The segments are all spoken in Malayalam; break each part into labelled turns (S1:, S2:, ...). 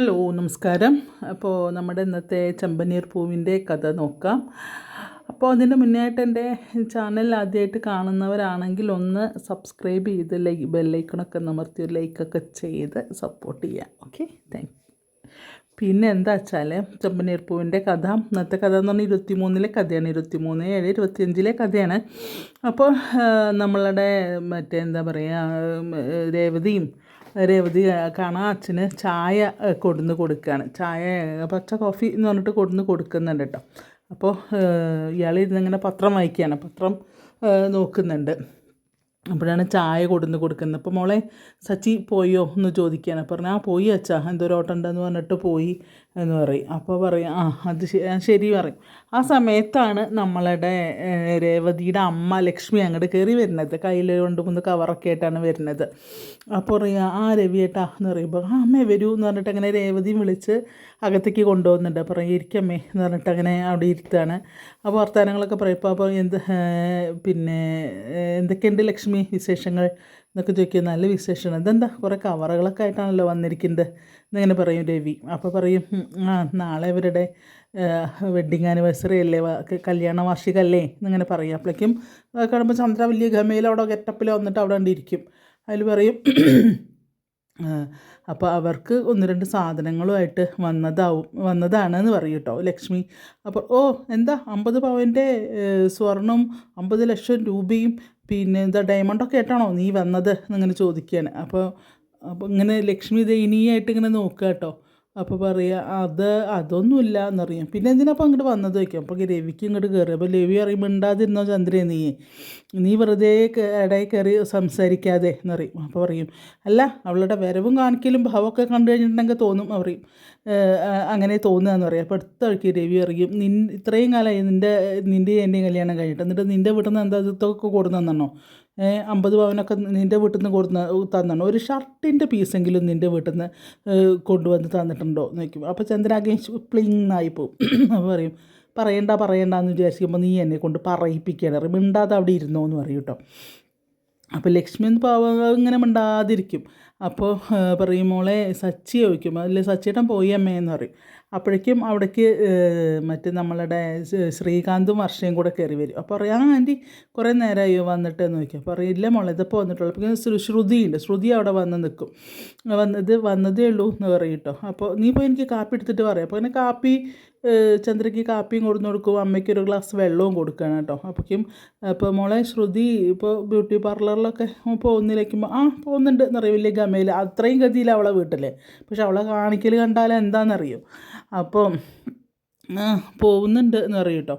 S1: ഹലോ നമസ്കാരം. അപ്പോൾ നമ്മുടെ ഇന്നത്തെ ചെമ്പനീർ പൂവിന്റെ കഥ നോക്കാം. അപ്പോൾ അതിന് മുന്നേ ആയിട്ട് എന്റെ ചാനൽ ആദ്യമായിട്ട് കാണുന്നവരാണെങ്കിൽ ഒന്ന് സബ്സ്ക്രൈബ് ചെയ്ത് ലൈക്ക് ബെല്ലൈക്കണൊക്കെ നമർത്തി ഒരു ലൈക്കൊക്കെ ചെയ്ത് സപ്പോർട്ട് ചെയ്യാം ഓക്കെ താങ്ക് പിന്നെ എന്താ വെച്ചാൽ ചെമ്പനീർ പൂവിന്റെ കഥ. ഇന്നത്തെ കഥ എന്ന് പറഞ്ഞാൽ ഇരുപത്തി മൂന്നിലെ കഥയാണ്. ഇരുപത്തി മൂന്ന് ഏഴ് ഇരുപത്തിയഞ്ചിലെ കഥയാണ്. അപ്പോൾ നമ്മളുടെ മറ്റേ എന്താ പറയുക രേവതിയും രേവതി കാണാൻ അച്ഛന് ചായ കൊടുന്ന് കൊടുക്കുകയാണ് ചായ പച്ച കോഫി എന്ന് പറഞ്ഞിട്ട് കൊടുന്ന് കൊടുക്കുന്നുണ്ട് കേട്ടോ അപ്പോൾ ഇയാൾ ഇരുന്നിങ്ങനെ പത്രം വായിക്കുകയാണ് പത്രം നോക്കുന്നുണ്ട്. അപ്പോഴാണ് ചായ കൊടുന്ന് കൊടുക്കുന്നത്. അപ്പോൾ മോളെ സച്ചി പോയോ എന്ന് ചോദിക്കുകയാണ് പറഞ്ഞു ആ പോയി അച്ഛാ. എന്തോ ഓട്ടം ഉണ്ടെന്ന് പറഞ്ഞിട്ട് പോയി. എന്ന് പറയും. അപ്പോൾ പറയും ആ അത് ശരി പറയും. ആ സമയത്താണ് നമ്മളുടെ രേവതിയുടെ അമ്മ ലക്ഷ്മി അങ്ങോട്ട് കയറി വരുന്നത്. കയ്യിൽ കൊണ്ട് മൂന്ന് കവറൊക്കെ ആയിട്ടാണ് വരുന്നത്. അപ്പോൾ പറയുക ആ രവിയേട്ടാ എന്ന് പറയുമ്പോൾ ആ അമ്മേ വരൂ എന്ന് പറഞ്ഞിട്ട് അങ്ങനെ രേവതിയും വിളിച്ച് അകത്തേക്ക് കൊണ്ടുപോകുന്നുണ്ട്. പറയും ഇരിക്കമ്മേ എന്ന് പറഞ്ഞിട്ട് അങ്ങനെ അവിടെ ഇരുത്താണ്. അപ്പോൾ വർത്തമാനങ്ങളൊക്കെ പറയും. അപ്പോൾ എന്ത് പിന്നെ എന്തൊക്കെയുണ്ട് ലക്ഷ്മി വിശേഷങ്ങൾ? എന്നൊക്കെ ചോദിക്കുക നല്ല വിശേഷമാണ് ഇതെന്താ? കുറേ കവറുകളൊക്കെ ആയിട്ടാണല്ലോ വന്നിരിക്കുന്നത്. എന്നിങ്ങനെ പറയും രവി. അപ്പോൾ പറയും ആ നാളെ ഇവരുടെ വെഡ്ഡിങ് ആനിവേഴ്സറി അല്ലേ? കല്യാണ വാർഷികമല്ലേ എന്നിങ്ങനെ പറയും. അപ്പോഴേക്കും കാണുമ്പോൾ ചന്ദ്ര വലിയ ഗമയിൽ അവിടെ ഗെറ്റപ്പിൽ വന്നിട്ട് അവിടെ കണ്ടിരിക്കും അതിൽ പറയും അപ്പോൾ അവർക്ക് ഒന്ന് രണ്ട് സാധനങ്ങളുമായിട്ട് വന്നതാവും വന്നതാണെന്ന് പറയും കേട്ടോ ലക്ഷ്മി. അപ്പോൾ ഓ എന്താ? അമ്പത് പവന്റെ സ്വർണം അമ്പത് ലക്ഷം രൂപയും പിന്നെ എന്താ ഡയമണ്ടൊക്കെ ആയിട്ടാണോ നീ വന്നത്? എന്നിങ്ങനെ ചോദിക്കുകയാണ് അപ്പോൾ അപ്പോൾ ഇങ്ങനെ ലക്ഷ്മി ദയനീയമായിട്ട് ഇങ്ങനെ നോക്കുക കേട്ടോ അപ്പോൾ പറയുക അത് അതൊന്നുമില്ല എന്നറിയാം. പിന്നെ എന്തിനാ അപ്പോൾ അങ്ങോട്ട് വന്നത് വയ്ക്കും അപ്പോൾ രവിക്ക് ഇങ്ങോട്ട് കയറി അപ്പോൾ രവി അറിയുമ്പോൾ ഉണ്ടാതിരുന്നോ ചന്ദ്രേ നീ? നീ വെറുതെ ഇടയിൽ കയറി സംസാരിക്കാതെ എന്നറിയും. അപ്പോൾ പറയും അല്ല അവളുടെ വരവും കാണിക്കലും ഭാവമൊക്കെ കണ്ടു കഴിഞ്ഞിട്ടുണ്ടെങ്കിൽ തോന്നും പറയും. അങ്ങനെ തോന്നുകയെന്ന് പറയും. അപ്പോൾ അടുത്ത വഴിക്ക് രവി അറിയും നിൻ ഇത്രയും കാലമായി നിന്റെ നിന്റെ എന്റെയും കല്യാണം കഴിഞ്ഞിട്ട് എന്നിട്ട് നിന്റെ വീട്ടിൽ നിന്ന് എന്താ ഇതൊക്കെ കൊടുന്നെന്നോ അമ്പത് പവനൊക്കെ നിന്റെ വീട്ടിൽ നിന്ന് കൊടുത്ത് തന്നാണ്. ഒരു ഷർട്ടിന്റെ പീസെങ്കിലും നിന്റെ വീട്ടിൽ നിന്ന് കൊണ്ടുവന്ന് തന്നിട്ടുണ്ടോ എന്ന് ചോദിക്കും. അപ്പോൾ ചന്ദ്രാകെ പ്ലിങ്ങായി പോകും അപ്പോൾ പറയും പറയണ്ട പറയണ്ട എന്ന് വിചാരിക്കുമ്പോൾ നീ എന്നെ കൊണ്ട് പറയിപ്പിക്കുകയാണ്. മിണ്ടാതെ അവിടെ ഇരുന്നോ എന്ന് പറയും കേട്ടോ. അപ്പോൾ ലക്ഷ്മി എന്ന് പാവം ഇങ്ങനെ മിണ്ടാതിരിക്കും. അപ്പോൾ പറയും മോളെ സച്ചി ചോദിക്കും. അല്ലെ സച്ചിയേട്ടൻ പോയി അമ്മേ എന്ന് പറയും. അപ്പോഴേക്കും അവിടേക്ക് മറ്റേ നമ്മളുടെ ശ്രീകാന്തും വർഷയും കൂടെ കയറി വരും. അപ്പോൾ പറയാം ആ ആന്റി കുറേ നേരമായി വന്നിട്ട്? എന്ന് നോക്കി അപ്പോൾ പറയും ഇല്ല മോളെ ഇതിപ്പോൾ വന്നിട്ടുള്ളൂ. അപ്പോൾ ശ്രുതിയുണ്ട്. ശ്രുതി അവിടെ വന്ന് നിൽക്കും. വന്നത് വന്നതേ ഉള്ളൂ എന്ന് പറയും കേട്ടോ. അപ്പോൾ നീ പോയി എനിക്ക് കാപ്പി എടുത്തിട്ട് പറയാം. അപ്പോൾ അങ്ങനെ കാപ്പി ചന്ദ്രയ്ക്ക് കാപ്പിയും കൊടുന്നു കൊടുക്കും അമ്മയ്ക്ക് ഒരു ഗ്ലാസ് വെള്ളവും കൊടുക്കണം കേട്ടോ. അപ്പോഴേക്കും അപ്പോൾ മോളെ ശ്രുതി ഇപ്പോൾ ബ്യൂട്ടി പാർലറിലൊക്കെ പോകുന്നില്ലേക്കുമ്പോൾ ആ പോകുന്നുണ്ട് എന്നറിയും വലിയ ഗമയിൽ അത്രയും ഗതിയിൽ അവളെ വീട്ടിൽ പക്ഷെ അവളെ കാണിക്കൽ കണ്ടാൽ എന്താണെന്നറിയും അപ്പോൾ പോകുന്നുണ്ട് എന്ന് കേട്ടോ.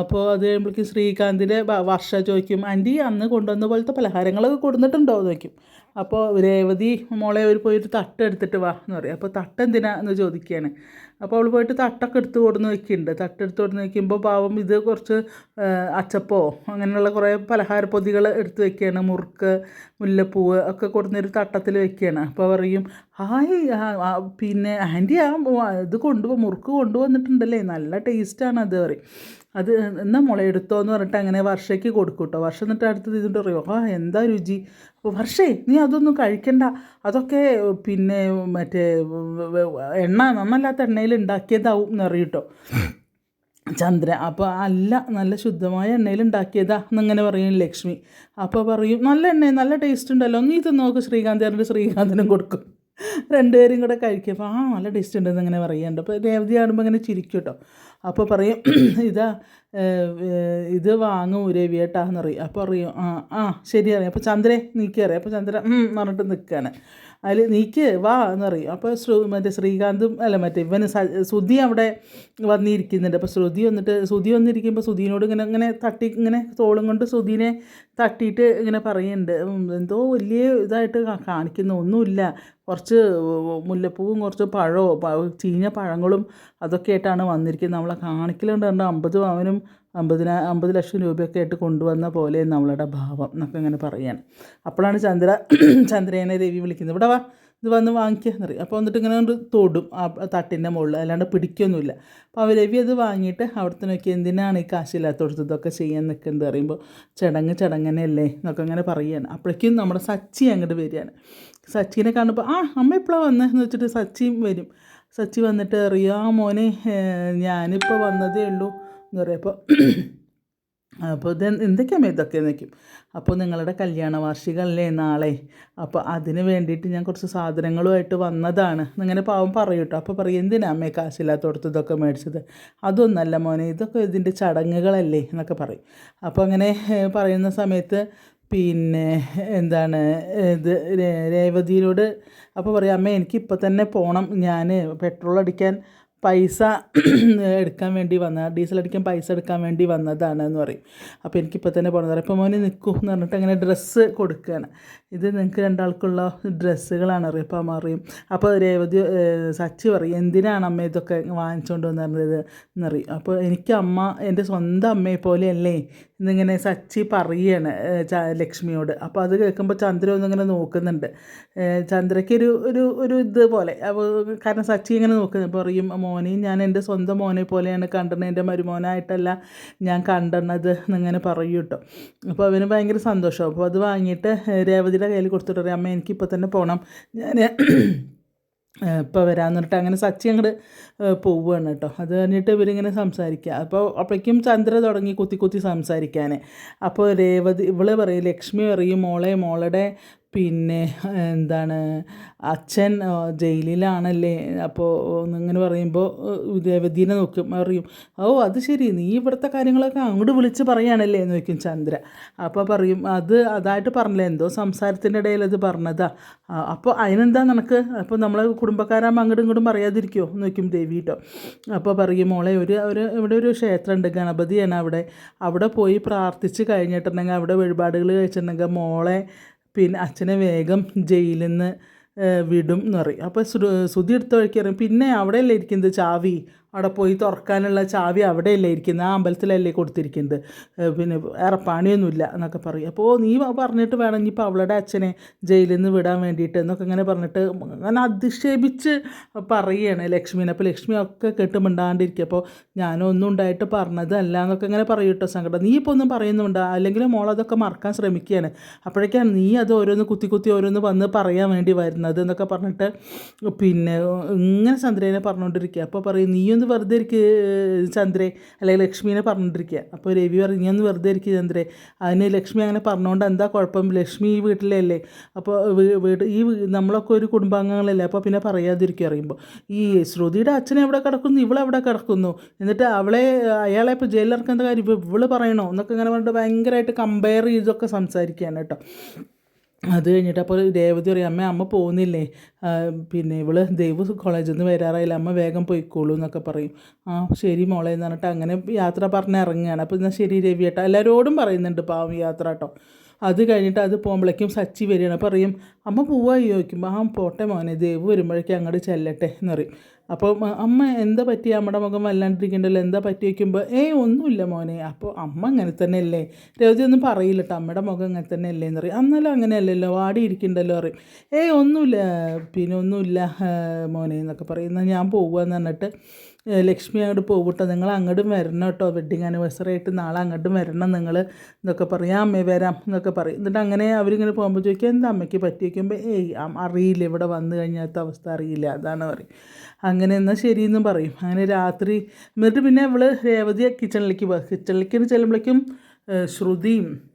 S1: അപ്പോൾ അത് കഴിയുമ്പോഴേക്കും ശ്രീകാന്തിന്റെ വർഷ ചോദിക്കും ആന്റി അന്ന് കൊണ്ടുവന്ന പോലത്തെ പലഹാരങ്ങളൊക്കെ കൊടുത്തിട്ടുണ്ടോ എന്ന് ചോദിക്കും. അപ്പോൾ രേവതി മോളെ ഒരു പോയിട്ട് തട്ട് എടുത്തിട്ട് വാ എന്ന് പറയും. അപ്പോൾ തട്ട് എന്തിനാ എന്ന് ചോദിക്കുകയാണ്. അപ്പോൾ അവൾ പോയിട്ട് തട്ടൊക്കെ എടുത്ത് കൊടുന്ന് വെക്കുന്നുണ്ട് തട്ട് എടുത്ത് കൊടുന്ന് വയ്ക്കുമ്പോൾ പാവം ഇത് കുറച്ച് അച്ചപ്പോ അങ്ങനെയുള്ള കുറേ പലഹാര പൊതികൾ എടുത്ത് വെക്കുകയാണ്. മുറുക്ക് മുല്ലപ്പൂവ് ഒക്കെ കൊടുന്നൊരു തട്ടത്തിൽ വെക്കുകയാണ്. അപ്പോൾ പറയും ഹായ് പിന്നെ ആന്റി ആ ഇത് കൊണ്ടുപോ മുറുക്ക് കൊണ്ടുവന്നിട്ടുണ്ടല്ലേ? നല്ല ടേസ്റ്റാണ് അത് പറയും. അത് എന്നാ മുള എടുത്തോ എന്ന് പറഞ്ഞിട്ട് അങ്ങനെ വർഷയ്ക്ക് കൊടുക്കും കേട്ടോ വർഷം എന്നിട്ട് അടുത്തത് ഇതിന്റെ അറിയോ? ആ എന്താ രുചി? അപ്പോൾ വർഷേ നീ അതൊന്നും കഴിക്കണ്ട. അതൊക്കെ പിന്നെ മറ്റേ എണ്ണ നന്നല്ലാത്ത എണ്ണയിൽ ഉണ്ടാക്കിയതാവും എന്നറിയിട്ടോ ചന്ദ്ര അപ്പോൾ അല്ല നല്ല ശുദ്ധമായ എണ്ണയിൽ ഉണ്ടാക്കിയതാ എന്നിങ്ങനെ പറയും ലക്ഷ്മി. അപ്പോൾ പറയും നല്ല എണ്ണ നല്ല ടേസ്റ്റ് ഉണ്ടല്ലോ. നീ ഇത് നോക്ക് ശ്രീകാന്ത് ശ്രീകാന്തിനും കൊടുക്കും. രണ്ടുപേരും കൂടെ കഴിക്കുമ്പോൾ ആ നല്ല ടേസ്റ്റ് ഉണ്ടെന്ന് ഇങ്ങനെ പറയുന്നുണ്ട്. അപ്പോൾ രേവതി കാണുമ്പോൾ ഇങ്ങനെ ചിരിക്കും കേട്ടോ. അപ്പോൾ പറയും ഇതാ ഇത് വാങ്ങും രവിയേട്ടാന്ന് പറയും. അപ്പോൾ അറിയും ആ ആ ശരി അറിയാം അപ്പോൾ ചന്ദ്രേ നീക്കി അറിയാം അപ്പോൾ ചന്ദ്ര പറഞ്ഞിട്ട് നിൽക്കുകയാണ് അതിൽ നീക്ക് വാ എന്ന് പറയും അപ്പോൾ ശ്രു മറ്റേ ശ്രീകാന്തും അല്ല മറ്റേ ഇവന് ശ്രുതി അവിടെ വന്നിരിക്കുന്നുണ്ട്. അപ്പോൾ ശ്രുതി വന്നിട്ട് ശ്രുതി വന്നിരിക്കുമ്പോൾ ശ്രുതിനോട് ഇങ്ങനെ ഇങ്ങനെ തട്ടി ഇങ്ങനെ തോളും കൊണ്ട് ശ്രുതിനെ തട്ടിയിട്ട് ഇങ്ങനെ പറയുന്നുണ്ട്. എന്തോ വലിയ ഇതായിട്ട് കാണിക്കുന്ന. ഒന്നുമില്ല. കുറച്ച് മുല്ലപ്പൂവും കുറച്ച് പഴവും ചീഞ്ഞ പഴങ്ങളും അതൊക്കെ ആയിട്ടാണ് വന്നിരിക്കുന്നത്. നമ്മളെ കാണിക്കലുണ്ട്. കണ്ട് അമ്പത് പവനും അമ്പതിന അമ്പത് ലക്ഷം രൂപയൊക്കെ ആയിട്ട് കൊണ്ടുവന്ന പോലെ നമ്മളുടെ ഭാവം എന്നൊക്കെ ഇങ്ങനെ പറയാൻ. അപ്പോഴാണ് ചന്ദ്ര ചന്ദ്രേനെ രവി വിളിക്കുന്നത്. ഇവിടെ വാ ഇത് വന്ന് വാങ്ങിക്കാന്ന് പറയും. അപ്പോൾ വന്നിട്ട് ഇങ്ങനെ കൊണ്ട് തൊടും ആ തട്ടിന്റെ മുകളിൽ. അല്ലാണ്ട് പിടിക്കൊന്നുമില്ല. അപ്പോൾ അവർ രവി അത് വാങ്ങിയിട്ട് അവിടുത്തെ നോക്കി എന്തിനാണ് ഈ കാശില്ലാത്തടത്ത് ഇതൊക്കെ ചെയ്യാൻ നിൽക്കുന്നത്? പറയുമ്പോൾ ചടങ്ങ് ചടങ്ങനെയല്ലേ എന്നൊക്കെ അങ്ങനെ പറയുകയാണ്. അപ്പോഴേക്കും നമ്മുടെ സച്ചി അങ്ങോട്ട് വരികയാണ്. സച്ചിനെ കാണുമ്പോൾ ആ അമ്മ എപ്പോഴാണ് വന്നതെന്ന് വെച്ചിട്ട് സച്ചിയും വരും. സച്ചി വന്നിട്ട് അറിയാം മോനെ ഞാനിപ്പോൾ വന്നതേ ഉള്ളൂ. എന്ന് പറയുമ്പോൾ അപ്പോൾ ഇത് എന്തൊക്കെയാണ് ഇതൊക്കെ നിൽക്കും അപ്പോൾ നിങ്ങളുടെ കല്യാണ വാർഷികമല്ലേ നാളെ? അപ്പോൾ അതിന് വേണ്ടിയിട്ട് ഞാൻ കുറച്ച് സാധനങ്ങളുമായിട്ട് വന്നതാണ്. ഇങ്ങനെ പാവം പറയൂ കേട്ടോ അപ്പോൾ പറയും എന്തിനാ അമ്മേ കാശില്ലാത്തടത്ത് ഇതൊക്കെ മേടിച്ചത്? അതൊന്നല്ല മോനെ ഇതൊക്കെ ഇതിന്റെ ചടങ്ങുകളല്ലേ? എന്നൊക്കെ പറയും. അപ്പോൾ അങ്ങനെ പറയുന്ന സമയത്ത് പിന്നെ എന്താണ് ഇത് രേവതിയിലോട് അപ്പോൾ പറയും അമ്മ എനിക്കിപ്പോൾ തന്നെ പോകണം ഞാൻ പെട്രോൾ അടിക്കാൻ പൈസ എടുക്കാൻ വേണ്ടി വന്ന ഡീസൽ അടിക്കാൻ പൈസ എടുക്കാൻ വേണ്ടി വന്നതാണ് എന്ന് പറയും. അപ്പോൾ എനിക്കിപ്പോൾ തന്നെ പോകണം ഇപ്പോൾ മോനെ നിൽക്കൂ എന്ന് പറഞ്ഞിട്ട് അങ്ങനെ ഡ്രസ്സ് കൊടുക്കുകയാണ് ഇത് നിങ്ങൾക്ക് രണ്ടാൾക്കുള്ള ഡ്രസ്സുകളാണ് അറിയും. അപ്പോൾ അറിയും അപ്പോൾ രേവതി സച്ചി പറയും എന്തിനാണ് അമ്മ ഇതൊക്കെ വാങ്ങിച്ചുകൊണ്ട് വന്നിരുന്നത് എന്നറിയും അപ്പോൾ എനിക്ക് അമ്മ എന്റെ സ്വന്തം അമ്മയെ പോലെയല്ലേ എന്നിങ്ങനെ സച്ചി പറയാണ് ലക്ഷ്മിയോട്. അപ്പോൾ അത് കേൾക്കുമ്പോൾ ചന്ദ്ര ഒന്നിങ്ങനെ നോക്കുന്നുണ്ട്. ചന്ദ്രയ്ക്ക് ഒരു ഒരു ഒരു ഇത് പോലെ. അപ്പോൾ കാരണം സച്ചി ഇങ്ങനെ നോക്കുന്നത് അപ്പോൾ പറയും മോനെയും ഞാൻ എന്റെ സ്വന്തം മോനെ പോലെയാണ് കണ്ടത് എന്റെ മരുമോനായിട്ടല്ല ഞാൻ കണ്ടണത് എന്നിങ്ങനെ പറയൂ കേട്ടോ. അപ്പോൾ അവന് ഭയങ്കര സന്തോഷം. അപ്പോൾ അത് വാങ്ങിയിട്ട് രേവതിയുടെ കയ്യിൽ കൊടുത്തിട്ട് പറയും അമ്മ എനിക്കിപ്പോൾ തന്നെ പോകണം ഞാൻ ഇപ്പോൾ വരാമെന്ന് പറഞ്ഞിട്ട് അങ്ങനെ സച്ചി അങ്ങോട്ട് പോവുകയാണ് കേട്ടോ. അത് കഴിഞ്ഞിട്ട് ഇവരിങ്ങനെ സംസാരിക്കുക അപ്പോൾ അപ്പോഴേക്കും ചന്ദ്ര തുടങ്ങി കുത്തി കുത്തി സംസാരിക്കാൻ അപ്പോൾ രേവതി ഇവൾ പറയും ലക്ഷ്മി പറയും മോളെ മോളുടെ പിന്നെ എന്താണ് അച്ഛൻ ജയിലിലാണല്ലേ? അപ്പോൾ ഇങ്ങനെ പറയുമ്പോൾ രേവതീനെ നോക്കും പറയും ഓ അത് ശരി നീ ഇവിടുത്തെ കാര്യങ്ങളൊക്കെ അങ്ങോട്ട് വിളിച്ച് പറയാണല്ലേ? എന്ന് ചോദിക്കും ചന്ദ്ര. അപ്പോൾ പറയും അത് അതായിട്ട് പറഞ്ഞില്ല എന്തോ സംസാരത്തിന്റെ ഇടയിൽ അത് പറഞ്ഞതാ. അപ്പോൾ അതിനെന്താ നിനക്ക്? അപ്പോൾ നമ്മളെ കുടുംബക്കാരാകുമ്പോൾ അങ്ങോട്ടും ഇങ്ങോട്ടും പറയാതിരിക്കുമോ എന്ന് ചോദിക്കും ദേവി കേട്ടോ അപ്പോൾ പറയും മോളെ ഒരു ഒരു ഇവിടെ ഒരു ക്ഷേത്രമുണ്ട് ഗണപതിയാണ് അവിടെ. അവിടെ പോയി പ്രാർത്ഥിച്ച് കഴിഞ്ഞിട്ടുണ്ടെങ്കിൽ അവിടെ വഴിപാടുകൾ കഴിച്ചിട്ടുണ്ടെങ്കിൽ മോളെ പിന്നെ അച്ഛനെ വേഗം ജയിലിൽ നിന്ന് വിടും എന്ന് പറയും. അപ്പോൾ ശ്രുതി എടുത്ത വഴിക്ക് പറയും പിന്നെ അവിടെയല്ലേ ഇരിക്കുന്നത് ചാവി? അവിടെ പോയി തുറക്കാനുള്ള ചാവി അവിടെയല്ലേ ഇരിക്കുന്നത്? ആ അമ്പലത്തിലല്ലേ കൊടുത്തിരിക്കുന്നത്? പിന്നെ വേറെ പണിയൊന്നുമില്ല എന്നൊക്കെ പറയും. അപ്പോൾ നീ പറഞ്ഞിട്ട് വേണം ഇനിയിപ്പോൾ അവളുടെ അച്ഛനെ ജയിലിൽ നിന്ന് വിടാൻ വേണ്ടിയിട്ട് എന്നൊക്കെ ഇങ്ങനെ പറഞ്ഞിട്ട് അങ്ങനെ അധിക്ഷേപിച്ച് പറയുകയാണ് ലക്ഷ്മിനെ. അപ്പോൾ ലക്ഷ്മി ഒക്കെ കേട്ട് മിണ്ടാണ്ടിരിക്കുക. അപ്പോൾ ഞാനൊന്നും ഉണ്ടായിട്ട് പറഞ്ഞതല്ല എന്നൊക്കെ ഇങ്ങനെ പറയും കേട്ടോ സങ്കടം നീ ഇപ്പോൾ ഒന്നും പറയുന്നുണ്ട്? അല്ലെങ്കിൽ മോളതൊക്കെ മറക്കാൻ ശ്രമിക്കുകയാണ്. അപ്പോഴേക്കാണ് നീ അത് ഓരോന്ന് കുത്തി കുത്തി ഓരോന്ന് വന്ന് പറയാൻ വേണ്ടി വരുന്നത് എന്നൊക്കെ പറഞ്ഞിട്ട് പിന്നെ ഇങ്ങനെ ചന്ദ്രനെ പറഞ്ഞുകൊണ്ടിരിക്കുക. അപ്പോൾ പറയും നീ ഒന്ന് വെറുതെ ഇരിക്കുക ചന്ദ്രേ. അല്ലെങ്കിൽ ലക്ഷ്മീനെ പറഞ്ഞുകൊണ്ടിരിക്കുക അപ്പോൾ രവി പറഞ്ഞു ഞാൻ വെറുതെ ഇരിക്കുക ചന്ദ്രേ. അതിന് ലക്ഷ്മി അങ്ങനെ പറഞ്ഞുകൊണ്ട് എന്താ കുഴപ്പം? ലക്ഷ്മി ഈ വീട്ടിലല്ലേ? അപ്പോൾ വീട് ഈ നമ്മളൊക്കെ ഒരു കുടുംബാംഗങ്ങളല്ലേ? അപ്പോൾ പിന്നെ പറയാതിരിക്കുക അറിയുമ്പോൾ ഈ ശ്രുതിയുടെ അച്ഛൻ എവിടെ കിടക്കുന്നു? ഇവളെവിടെ കിടക്കുന്നു? എന്നിട്ട് അവളെ അയാളെ ഇപ്പോൾ ജയിലിലിറക്കുന്ന കാര്യം? ഇവൾ പറയണോ? എന്നൊക്കെ ഇങ്ങനെ പറഞ്ഞിട്ട് ഭയങ്കരമായിട്ട് കമ്പയർ ചെയ്തൊക്കെ സംസാരിക്കുകയാണ് കേട്ടോ. അത് കഴിഞ്ഞിട്ട് അപ്പോൾ രേവതി പറയും അമ്മ അമ്മ പോകുന്നില്ലേ? പിന്നെ ഇവൾ ദൈവ കോളേജിൽ നിന്ന് വരാറായില്ല? അമ്മ വേഗം പോയിക്കോളൂ എന്നൊക്കെ പറയും. ആ ശരി മോളെ എന്ന് പറഞ്ഞിട്ട് അങ്ങനെ യാത്ര പറഞ്ഞ് ഇറങ്ങുകയാണ്. അപ്പോൾ എന്നാൽ ശരി രവി ഏട്ടാ എല്ലാവരോടും പറയുന്നുണ്ട് പാവം യാത്ര കേട്ടോ. അത് കഴിഞ്ഞിട്ട് അത് പോകുമ്പോഴേക്കും സച്ചി വരികയാണ്. പറയും അമ്മ പോവായി ചോദിക്കുമ്പോൾ ആ പോട്ടെ മോനെ ദേവ് വരുമ്പോഴേക്കും അങ്ങോട്ട് ചെല്ലട്ടെ എന്ന് പറയും. അപ്പോൾ അമ്മ എന്താ പറ്റി? അമ്മയുടെ മുഖം വല്ലാണ്ടിരിക്കണ്ടല്ലോ എന്താ പറ്റി? വയ്ക്കുമ്പോൾ ഏയ് ഒന്നുമില്ല മോനെ അപ്പോൾ അമ്മ അങ്ങനെ തന്നെ അല്ലേ രവതി ഒന്നും പറയില്ല കേട്ടോ അമ്മയുടെ മുഖം അങ്ങനെ തന്നെ അല്ലേ എന്ന് പറയും. അന്നാലും അങ്ങനെയല്ലല്ലോ വാടി ഇരിക്കണ്ടല്ലോ പറയും. ഏയ് ഒന്നുമില്ല പിന്നെ ഒന്നുമില്ല മോനെ എന്നൊക്കെ പറയും എന്നാൽ ഞാൻ പോകുകയെന്ന് പറഞ്ഞിട്ട് ഏ, ലക്ഷ്മി അങ്ങോട്ട് പോകട്ടോ നിങ്ങൾ അങ്ങോട്ടും വരണം കേട്ടോ. വെഡ്ഡിങ് ആനിവേഴ്സറി ആയിട്ട് നാളെ അങ്ങോട്ടും വരണം നിങ്ങൾ എന്നൊക്കെ പറയും. അമ്മ വരാം എന്നൊക്കെ പറയും. എന്നിട്ട് അങ്ങനെ അവരിങ്ങനെ പോകുമ്പോൾ ചോദിക്കും എന്താ അമ്മയ്ക്ക് പറ്റി? വയ്ക്കുമ്പോൾ ഏയ് അറിയില്ല. ഇവിടെ വന്നു കഴിഞ്ഞാത്ത അവസ്ഥ അറിയില്ല. അതാണ് പറയും. അങ്ങനെ എന്നാൽ ശരിയെന്ന് പറയും. അങ്ങനെ രാത്രി എന്നിട്ട് പിന്നെ അവൾ രേവതി കിച്ചണിലേക്ക് കിച്ചണിലേക്ക് ചെല്ലുമ്പോഴേക്കും ശ്രുതിയും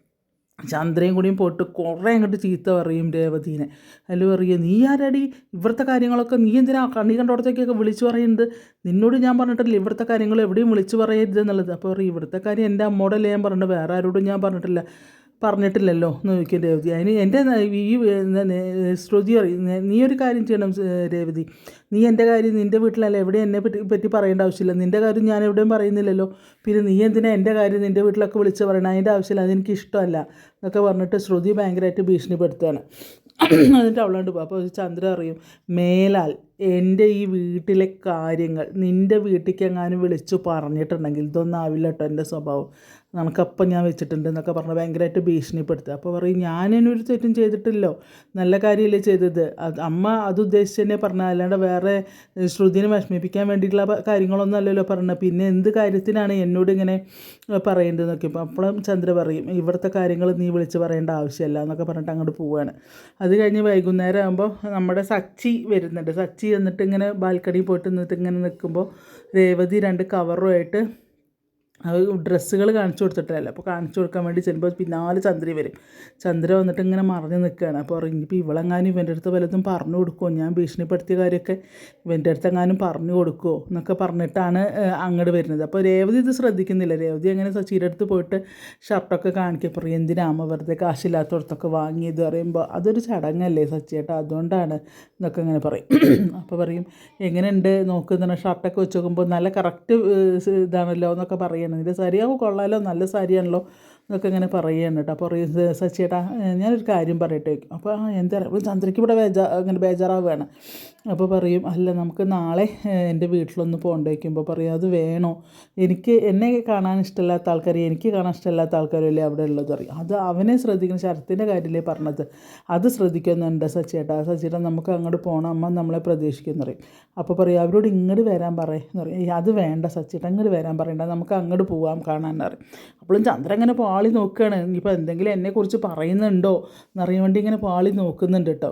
S1: ചന്ദ്രയും കൂടിയും പോയിട്ട് കുറേ അങ്ങോട്ട് ചീത്ത പറയും രേവതീനെ. അതിൽ പറയും നീ ആരാടി? ഇവിടുത്തെ കാര്യങ്ങളൊക്കെ നീ എന്തിനാ കണ്ണി കണ്ടോടത്തേക്കൊക്കെ വിളിച്ചു പറയുന്നത് നിന്നോട് ഞാൻ പറഞ്ഞിട്ടില്ല ഇവിടുത്തെ കാര്യങ്ങൾ എവിടെയും വിളിച്ചു പറയരുത് എന്നുള്ളത്. അപ്പോൾ പറയും ഇവിടുത്തെ കാര്യം എന്റെ അമ്മോടല്ലേ ഞാൻ പറഞ്ഞിട്ട് വേറെ ആരോടും ഞാൻ പറഞ്ഞിട്ടില്ല. പറഞ്ഞിട്ടില്ലല്ലോ എന്ന് ചോദിക്കും രേവതി? അതിന് എന്റെ ഈ ശ്രുതി അറിയുന്ന നീ ഒരു കാര്യം ചെയ്യണം രേവതി. നീ എന്റെ കാര്യം നിന്റെ വീട്ടിലല്ല എവിടെ എന്നെ പറ്റി പറ്റി പറയേണ്ട ആവശ്യമില്ല. നിന്റെ കാര്യം ഞാൻ എവിടെയും പറയുന്നില്ലല്ലോ. പിന്നെ നീ എന്തിനാ എന്റെ കാര്യം നിന്റെ വീട്ടിലൊക്കെ വിളിച്ച് പറയണം? അതിന്റെ ആവശ്യമില്ല അതെനിക്ക് ഇഷ്ടമല്ല എന്നൊക്കെ പറഞ്ഞിട്ട് ശ്രുതി ഭയങ്കരമായിട്ട് ഭീഷണിപ്പെടുത്തുകയാണ് എന്നിട്ട് അവളോണ്ട് പോകും അപ്പോൾ ചന്ദ്ര അറിയും മേലാൽ എന്റെ ഈ വീട്ടിലെ കാര്യങ്ങൾ നിന്റെ വീട്ടിലേക്ക് എങ്ങാനും വിളിച്ചു പറഞ്ഞിട്ടുണ്ടെങ്കിൽ ഇതൊന്നും ആവില്ല കേട്ടോ എന്റെ സ്വഭാവം. നമുക്കപ്പം ഞാൻ വെച്ചിട്ടുണ്ട് എന്നൊക്കെ പറഞ്ഞ് ഭയങ്കരമായിട്ട് ഭീഷണിപ്പെടുത്തുക. അപ്പോൾ പറയും ഞാനതിനൊരു തെറ്റും ചെയ്തിട്ടില്ലല്ലോ നല്ല കാര്യമല്ലേ ചെയ്തത്. അത് അമ്മ അത് ഉദ്ദേശിച്ച് തന്നെ പറഞ്ഞാൽ അല്ലാണ്ട് വേറെ ശ്രുതിനെ വിഷമിപ്പിക്കാൻ വേണ്ടിയിട്ടുള്ള കാര്യങ്ങളൊന്നും അല്ലല്ലോ പറഞ്ഞത്. പിന്നെ എന്ത് കാര്യത്തിനാണ് എന്നോട് ഇങ്ങനെ പറയേണ്ടതെന്നൊക്കെ ഇപ്പോൾ അപ്പോഴും ചന്ദ്ര പറയും ഇവിടുത്തെ കാര്യങ്ങൾ നീ വിളിച്ച് പറയേണ്ട ആവശ്യമില്ല എന്നൊക്കെ പറഞ്ഞിട്ട് അങ്ങോട്ട് പോവുകയാണ് അത് കഴിഞ്ഞ് വൈകുന്നേരം ആകുമ്പോൾ നമ്മുടെ സച്ചി വരുന്നുണ്ട്. സച്ചി എന്നിട്ട് ഇങ്ങനെ ബാൽക്കണി പോയിട്ട് നിന്നിട്ട് ഇങ്ങനെ നിൽക്കുമ്പോൾ രേവതി രണ്ട് കവറുമായിട്ട് ഡ്രസ്സുകൾ കാണിച്ചു കൊടുത്തിട്ടല്ല. അപ്പോൾ കാണിച്ചു കൊടുക്കാൻ വേണ്ടി ചെല്ലുമ്പോൾ പിന്നാലെ ചന്ദ്ര വരും. ചന്ദ്ര വന്നിട്ട് ഇങ്ങനെ മറഞ്ഞ് നിൽക്കുകയാണ്. അപ്പോൾ പറയും ഇനിയിപ്പോൾ ഇവളെങ്ങാനും ഇവന്റെ അടുത്ത് വല്ലതും പറഞ്ഞു കൊടുക്കുമോ ഞാൻ ഭീഷണിപ്പെടുത്തിയ കാര്യമൊക്കെ ഇവന്റെ അടുത്ത് എങ്ങാനും പറഞ്ഞു കൊടുക്കുമോ എന്നൊക്കെ പറഞ്ഞിട്ടാണ് അങ്ങോട്ട് വരുന്നത്. അപ്പോൾ രേവതി ഇത് ശ്രദ്ധിക്കുന്നില്ല. രേവതി അങ്ങനെ സച്ചിയുടെ അടുത്ത് പോയിട്ട് ഷർട്ടൊക്കെ കാണിക്കുക പറയും എന്തിനാ അമ്മ വെറുതെ കാശില്ലാത്തടത്തൊക്കെ വാങ്ങിയത്? പറയുമ്പോൾ അതൊരു ചടങ്ങല്ലേ സച്ചിയേട്ടാ. അതുകൊണ്ടാണ് എന്നൊക്കെ ഇങ്ങനെ പറയും. അപ്പോൾ പറയും എങ്ങനെയുണ്ട്? നോക്കുന്ന ഷർട്ടൊക്കെ വെച്ച് നോക്കുമ്പോൾ നല്ല കറക്റ്റ് ഇതാണല്ലോ എന്നൊക്കെ പറയണം ഇതിന്റെ സാരിയാവും കൊള്ളാലോ നല്ല സാരിയാണല്ലോ. എന്നൊക്കെ ഇങ്ങനെ പറയുകയാണ് കേട്ടോ. അപ്പോൾ പറയും "സ- സച്ചിയേട്ടാ ഞാനൊരു കാര്യം പറയട്ടെ അപ്പോൾ ആ എന്താ പറയുക ചന്ദ്രയ്ക്ക് ഇവിടെ ബേജാ അങ്ങനെ ബേജാറാവുകയാണ്. അപ്പോൾ പറയും അല്ല നമുക്ക് നാളെ എന്റെ വീട്ടിലൊന്ന് പോകണ്ട പറയും അത് വേണോ? എനിക്ക് എന്നെ കാണാൻ ഇഷ്ടമില്ലാത്ത ആൾക്കാർ എനിക്ക് കാണാൻ ഇഷ്ടമില്ലാത്ത ആൾക്കാരല്ലേ അവിടെ ഉള്ളത് പറയും. അത് അവനെ ശ്രദ്ധിക്കുന്ന ശരത്തിന്റെ കാര്യമല്ലേ പറഞ്ഞത്. അത് ശ്രദ്ധിക്കുന്നുണ്ട് സച്ചിയേട്ടാ. സച്ചിയേട്ടാ നമുക്ക് അങ്ങോട്ട് പോകണം അമ്മ നമ്മളെ പ്രതീക്ഷിക്കുന്നു പറയും. അപ്പോൾ പറയും അവരോട് ഇങ്ങോട്ട് വരാൻ പറയും അത് വേണ്ട സച്ചിയേട്ടാ ഇങ്ങോട്ട് വരാൻ പറയണ്ട നമുക്ക് അങ്ങോട്ട് പോവാം കാണാൻ പറയും. അപ്പോഴും ചന്ദ്രൻ ഇങ്ങനെ പാളി നോക്കുകയാണ് ഇനിയിപ്പോൾ എന്തെങ്കിലും എന്നെക്കുറിച്ച് പറയുന്നുണ്ടോ എന്നറിയാൻ വേണ്ടി ഇങ്ങനെ പാളി നോക്കുന്നുണ്ട് കേട്ടോ.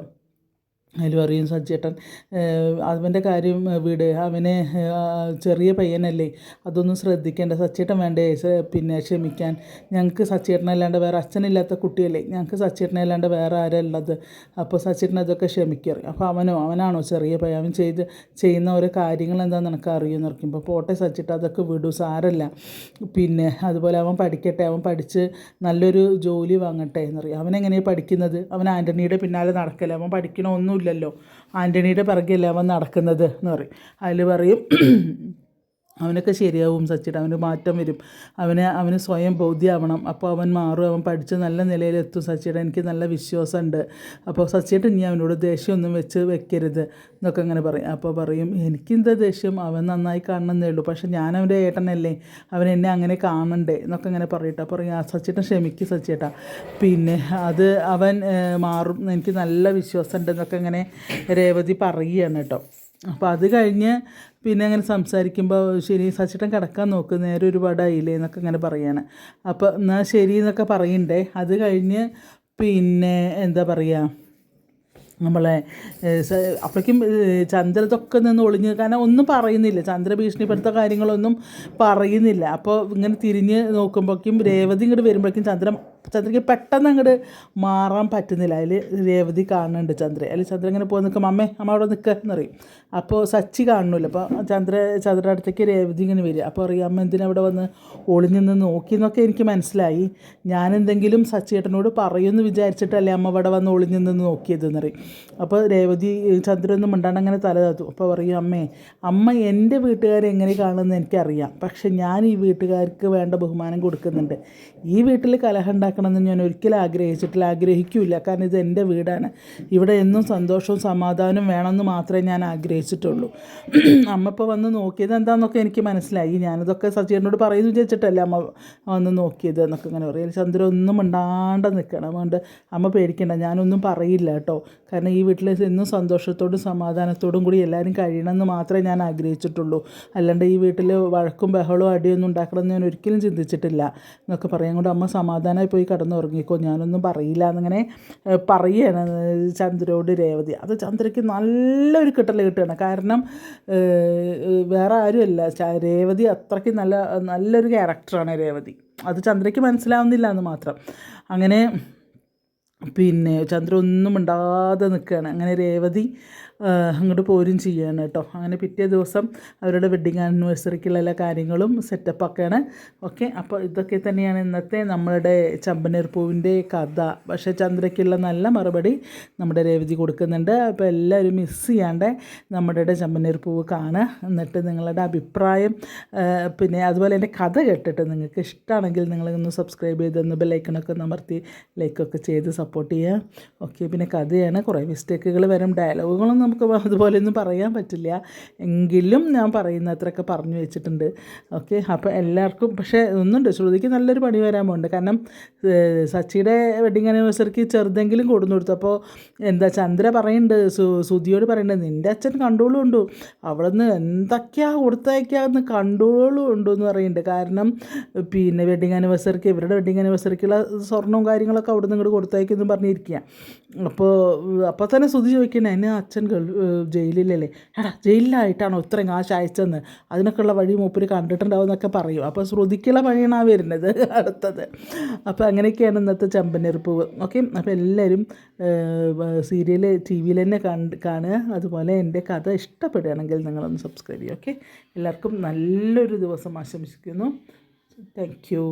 S1: അതിൽ പറയും സജ്ജേട്ടൻ. അവന്റെ കാര്യം വീട്. അവനെ ചെറിയ പയ്യനല്ലേ. അതൊന്നും ശ്രദ്ധിക്കേണ്ട. സച്ചേട്ടൻ വേണ്ടേ? പിന്നെ ക്ഷമിക്കാൻ. ഞങ്ങൾക്ക് സച്ചേട്ടനല്ലാണ്ട് വേറെ അച്ഛനില്ലാത്ത കുട്ടിയല്ലേ. ഞങ്ങൾക്ക് സച്ചേട്ടനല്ലാണ്ട് വേറെ ആരല്ലത് അപ്പോൾ സച്ചേട്ടൻ അതൊക്കെ ക്ഷമിക്കറി അപ്പോൾ അവനോ അവനാണോ ചെറിയ പയ്യൻ? അവൻ ചെയ്ത് ചെയ്യുന്ന ഓരോ കാര്യങ്ങൾ എന്താണെന്ന് നിനക്ക് അറിയുമെന്ന് പറയുമ്പോൾ പോട്ടെ സച്ചിട്ട് അതൊക്കെ വിടൂ. സാരല്ല. പിന്നെ അതുപോലെ അവൻ പഠിക്കട്ടെ. അവൻ പഠിച്ച് നല്ലൊരു ജോലി വാങ്ങട്ടെ എന്ന് പറയും. അവനെങ്ങനെയാണ് പഠിക്കുന്നത്? അവൻ ആന്റണിയുടെ പിന്നാലെ നടക്കല്ലേ? അവൻ പഠിക്കണമൊന്നുമില്ലല്ലോ ആന്റണിയുടെ പിറകെയല്ലേ അവൻ നടക്കുന്നത് എന്ന് പറയും. അതിൽ പറയും അവനൊക്കെ ശരിയാവും സച്ചിട്ട് അവന് മാറ്റം വരും. അവനെ അവന് സ്വയം ബോധ്യമാവണം അപ്പോൾ അവൻ മാറും. അവൻ പഠിച്ച് നല്ല നിലയിലെത്തും സച്ചിയുടെ എനിക്ക് നല്ല വിശ്വാസമുണ്ട്. അപ്പോൾ സച്ചിട്ട് ഇനി അവനോട് ദേഷ്യമൊന്നും വെച്ച് വെക്കരുത് എന്നൊക്കെ അങ്ങനെ പറയും. അപ്പോൾ പറയും എനിക്കെന്താ ദേഷ്യം? അവൻ നന്നായി കാണണമെന്നേ ഉള്ളൂ. പക്ഷേ ഞാൻ ഏട്ടനല്ലേ. അവൻ എന്നെ അങ്ങനെ കാണണ്ടേ? എന്നൊക്കെ അങ്ങനെ പറയട്ടെ. പറയും ആ സച്ചിയേട്ടൻ ക്ഷമിക്ക് സച്ചിട്ട പിന്നെ അത് അവൻ മാറും. എനിക്ക് നല്ല വിശ്വാസമുണ്ട് എന്നൊക്കെ ഇങ്ങനെ രേവതി പറയുകയാണ് കേട്ടോ. അപ്പോൾ അത് കഴിഞ്ഞ് പിന്നെ അങ്ങനെ സംസാരിക്കുമ്പോൾ ശരി സച്ചിട്ടൻ കിടക്കാൻ നോക്ക് നേരെ ഒരുപാടായില്ലേ എന്നൊക്കെ അങ്ങനെ പറയാണ്. അപ്പോൾ എന്നാൽ ശരി എന്നൊക്കെ പറയണ്ടേ. അത് കഴിഞ്ഞ് പിന്നെ എന്താ പറയുക നമ്മളെ അപ്പോഴേക്കും ചന്ദ്രതൊക്കെ നിന്ന് ഒളിഞ്ഞ് കാരണം ഒന്നും പറയുന്നില്ല. ചന്ദ്ര ഭീഷണിപ്പെടുത്ത കാര്യങ്ങളൊന്നും പറയുന്നില്ല. അപ്പോൾ ഇങ്ങനെ തിരിഞ്ഞ് നോക്കുമ്പോഴേക്കും രേവതി ഇങ്ങോട്ട് വരുമ്പോഴേക്കും ചന്ദ്ര ചന്ദ്രയ്ക്ക് പെട്ടെന്ന് അങ്ങോട്ട് മാറാൻ പറ്റുന്നില്ല. അതിൽ രേവതി കാണുന്നുണ്ട് ചന്ദ്ര അതിൽ ചന്ദ്ര ഇങ്ങനെ പോയി നിൽക്കുമ്പോൾ അമ്മേ അമ്മ അവിടെ നിൽക്കുക എന്നറിയും. അപ്പോൾ സച്ചി കാണുന്നില്ല. അപ്പോൾ ചന്ദ്ര ചന്ദ്രയുടെ അടുത്തേക്ക് രേവതി ഇങ്ങനെ വരിക. അപ്പോൾ അറിയാം അമ്മ എന്തിനാ അവിടെ വന്ന് ഒളിഞ്ഞു നോക്കി? എന്നൊക്കെ എനിക്ക് മനസ്സിലായി. ഞാൻ എന്തെങ്കിലും സച്ചിയേട്ടനോട് പറയുമെന്ന് വിചാരിച്ചിട്ടല്ലേ അമ്മ ഇവിടെ വന്ന് ഒളിഞ്ഞു നിന്ന് നോക്കിയതെന്ന് അറിയും അപ്പോൾ രേവതി ചന്ദ്രൊന്നും മിണ്ടാണ്ട് അങ്ങനെ തല താത്തു. അപ്പോൾ പറയും അമ്മേ അമ്മ എന്റെ വീട്ടുകാരെ എങ്ങനെ കാണുമെന്ന് എനിക്കറിയാം. പക്ഷെ ഞാൻ ഈ വീട്ടുകാർക്ക് വേണ്ട ബഹുമാനം കൊടുക്കുന്നുണ്ട്. ഈ വീട്ടിൽ കലഹം ഉണ്ടാക്കണമെന്ന് ഞാൻ ഒരിക്കലും ആഗ്രഹിച്ചിട്ടില്ല ആഗ്രഹിക്കില്ല. കാരണം ഇത് എന്റെ വീടാണ്. ഇവിടെ എന്നും സന്തോഷവും സമാധാനവും വേണമെന്ന് മാത്രമേ ഞാൻ ആഗ്രഹിച്ചിട്ടുള്ളൂ. അമ്മ ഇപ്പോൾ വന്ന് നോക്കിയത് എന്താണെന്നൊക്കെ എനിക്ക് മനസ്സിലായി. ഞാനിതൊക്കെ സജീറിനോട് പറയുന്നു വിചാരിച്ചിട്ടല്ലേ അമ്മ വന്ന് നോക്കിയത് എന്നൊക്കെ ഇങ്ങനെ പറയും. ചന്ദ്ര ഒന്നും മിണ്ടാണ്ട് നിൽക്കണം. അതുകൊണ്ട് അമ്മ പേടിക്കണ്ട ഞാനൊന്നും പറയില്ല കേട്ടോ. കാരണം ഈ വീട്ടിൽ എന്നും സന്തോഷത്തോടും സമാധാനത്തോടും കൂടി എല്ലാവരും കഴിയണമെന്ന് മാത്രമേ ഞാൻ ആഗ്രഹിച്ചിട്ടുള്ളൂ. അല്ലാണ്ട് ഈ വീട്ടിൽ വഴക്കും ബഹളവും അടിയൊന്നും ഉണ്ടാക്കണമെന്ന് ഞാൻ ഒരിക്കലും ചിന്തിച്ചിട്ടില്ല എന്നൊക്കെ പറയാൻ കൊണ്ട് അമ്മ സമാധാനമായി പോയി കിടന്നുറങ്ങിക്കോ ഞാനൊന്നും പറയില്ല എന്നിങ്ങനെ പറയുകയാണ് ചന്ദ്രയോട് രേവതി. അത് ചന്ദ്രയ്ക്ക് നല്ലൊരു കിട്ടൽ കിട്ടുകയാണ്. കാരണം വേറെ ആരുമല്ല. രേവതി അത്രയ്ക്ക് നല്ല നല്ലൊരു ക്യാരക്ടറാണ് രേവതി. അത് ചന്ദ്രയ്ക്ക് മനസ്സിലാവുന്നില്ല എന്ന് മാത്രം. അങ്ങനെ പിന്നെ ചന്ദ്ര ഒന്നും മിണ്ടാതെ നിൽക്കുകയാണ്. അങ്ങനെ രേവതി അങ്ങോട്ട് പോരും ചെയ്യുകയാണ് കേട്ടോ. അങ്ങനെ പിറ്റേ ദിവസം അവരുടെ വെഡ്ഡിങ് ആനിവേഴ്സറിക്കുള്ള എല്ലാ കാര്യങ്ങളും സെറ്റപ്പൊക്കെയാണ് ഓക്കെ അപ്പോൾ ഇതൊക്കെ തന്നെയാണ് ഇന്നത്തെ നമ്മളുടെ ചമ്പനീർ പൂവിന്റെ കഥ. പക്ഷേ ചന്ദ്രയ്ക്കുള്ള നല്ല മറുപടി നമ്മുടെ രേവതി കൊടുക്കുന്നുണ്ട്. അപ്പോൾ എല്ലാവരും മിസ് ചെയ്യാണ്ട് നമ്മുടെ ചമ്പനീർ പൂവ് കാണുക. എന്നിട്ട് നിങ്ങളുടെ അഭിപ്രായം പിന്നെ അതുപോലെ എന്റെ കഥ കേട്ടിട്ട് നിങ്ങൾക്ക് ഇഷ്ടമാണെങ്കിൽ നിങ്ങളൊന്ന് സബ്സ്ക്രൈബ് ചെയ്ത് ഒന്ന് ബെല്ലൈക്കണൊക്കെ അമർത്തി ലൈക്കൊക്കെ ചെയ്ത് സപ്പോർട്ട് ചെയ്യുക ഓക്കെ പിന്നെ കഥയാണ്. കുറേ മിസ്റ്റേക്കുകൾ വരും. ഡയലോഗുകളും നമുക്ക് അതുപോലെയൊന്നും പറയാൻ പറ്റില്ല. എങ്കിലും ഞാൻ പറയുന്ന അത്രയൊക്കെ പറഞ്ഞു വെച്ചിട്ടുണ്ട്. ഓക്കെ അപ്പോൾ എല്ലാവർക്കും പക്ഷേ ഒന്നുണ്ട്. ശ്രുതിക്ക് നല്ലൊരു പണി വരാൻ പോകുന്നുണ്ട് കാരണം സച്ചിയുടെ വെഡിങ് ആനിവേഴ്സറിക്ക് ചെറുതെങ്കിലും കൊടുന്നു കൊടുത്തു അപ്പോൾ എന്താ ചന്ദ്ര പറയുന്നുണ്ട് സു സുധിയോട് പറയുന്നുണ്ട് നിന്റെ അച്ഛൻ കണ്ടോളും ഉണ്ടു. അവിടെ നിന്ന് എന്തൊക്കെയാ കൊടുത്തയക്കാന്ന് കണ്ടോളും ഉണ്ടു എന്ന് പറയുന്നുണ്ട് കാരണം പിന്നെ വെഡിങ് ആനിവേഴ്സറിക്ക് ഇവരുടെ വെഡിങ് ആനിവേഴ്സറിക്കുള്ള സ്വർണവും കാര്യങ്ങളൊക്കെ അവിടെ ഇങ്ങോട്ട് ഇങ്ങോട്ട് കൊടുത്തയക്കുമെന്ന് പറഞ്ഞിരിക്കുക അപ്പോൾ അപ്പോൾ തന്നെ സുധി ചോദിക്കണേ എന്നെ അച്ഛൻ ജയിലിലല്ലേ? എടാ ജയിലിലായിട്ടാണോ ഇത്രയും കാശ് അയച്ചെന്ന്? അതിനൊക്കെയുള്ള വഴി മൂപ്പര് കണ്ടിട്ടുണ്ടാവും എന്നൊക്കെ പറയും. അപ്പോൾ ശ്രുതിക്കുള്ള വഴിയാണ് ആ വരുന്നത് അടുത്തത്. അപ്പോൾ അങ്ങനെയൊക്കെയാണ് ഇന്നത്തെ ചെമ്പനെറുപ്പ് ഓക്കെ അപ്പോൾ എല്ലാവരും സീരിയൽ ടി വിയിൽ തന്നെ കണ്ട് കാണുക. അതുപോലെ എന്റെ കഥ ഇഷ്ടപ്പെടുകയാണെങ്കിൽ നിങ്ങളൊന്ന് സബ്സ്ക്രൈബ് ചെയ്യുക. ഓക്കെ എല്ലാവർക്കും നല്ലൊരു ദിവസം ആശംസിക്കുന്നു. Thank you.